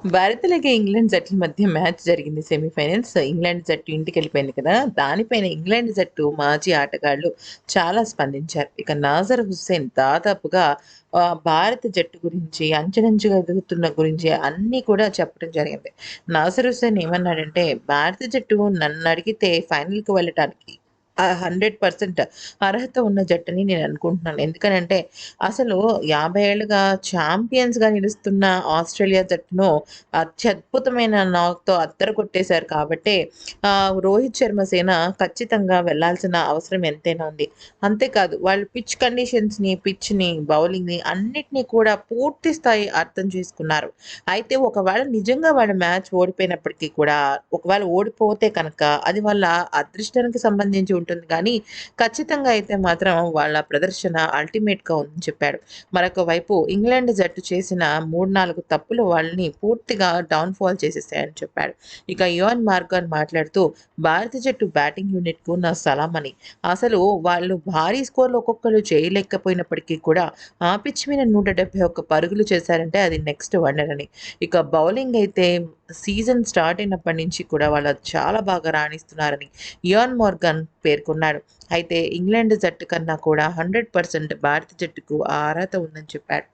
భారత్‌లాగే England జట్ల మధ్య match జరిగింది సెమీఫైనల్స్. ఇంగ్లాండ్ జట్టు ఇంటికెళ్ళిపోయింది కదా! దానిపైన ఇంగ్లాండ్ జట్టు మాజీ ఆటగాళ్ళు చాలా స్పందించారు. ఇక నాజర్ హుస్సేన్ దాదాపుగా భారత జట్టు గురించి అంచెలంచెగా ఎదుగుతున్న గురించి అన్నీ కూడా చెప్పడం జరిగింది. నాజర్ హుస్సేన్ ఏమన్నాడంటే, "భారత జట్టు నన్ను అడిగితే ఫైనల్‌కి వెళ్ళటానికి హండ్రెడ్ పర్సెంట్ అర్హత ఉన్న జట్టుని నేను అనుకుంటున్నాను. ఎందుకనంటే, అసలు 50 ఏళ్ళుగా ఛాంపియన్స్‌గా నిలుస్తున్న ఆస్ట్రేలియా జట్టును అత్యద్భుతమైన నాక్‌తో అద్దరగొట్టేశారు కాబట్టే కాబట్టి రోహిత్ శర్మ సేన ఖచ్చితంగా వెళ్ళాల్సిన అవసరం ఎంతైనా ఉంది. అంతేకాదు వాళ్ళు పిచ్ కండిషన్స్‌ని, పిచ్‌ని, బౌలింగ్‌ని అన్నిటిని కూడా పూర్తి స్థాయి అర్థం చేసుకున్నారు. అయితే ఒకవేళ నిజంగా వాళ్ళ మ్యాచ్ ఓడిపోయినప్పటికీ కూడా, ఒకవేళ ఓడిపోతే కనుక అది వాళ్ళ అదృష్టానికి సంబంధించి ఉంటుంది కానీ ఖచ్చితంగా అయితే మాత్రం వాళ్ళ ప్రదర్శన అల్టిమేట్‌గా ఉందని చెప్పాడు. మరొక వైపు ఇంగ్లాండ్ జట్టు చేసిన 3, 4 తప్పులు వాళ్ళని పూర్తిగా డౌన్‌ఫాల్ చేసేసాయని చెప్పాడు. ఇక యువన్ మార్గన్ మాట్లాడుతూ, "భారత జట్టు బ్యాటింగ్ యూనిట్‌కు నా సలామని. అసలు వాళ్ళు భారీ స్కోర్‌లు ఒక్కొక్కరు చేయలేకపోయినప్పటికీ కూడా, ఆ పిచ్ మీద 171 పరుగులు చేశారంటే అది నెక్స్ట్ వండర్" అని. ఇక బౌలింగ్ అయితే సీజన్ స్టార్ట్ అయినప్పటి నుంచి కూడా వాళ్ళు చాలా బాగా రాణిస్తున్నారని యువన్ మోర్గన్ పేర్కొన్నాడు. అయితే ఇంగ్లాండ్ జట్టు కన్నా కూడా 100% భారత జట్టుకు ఆ అర్హత ఉందని చెప్పాడు.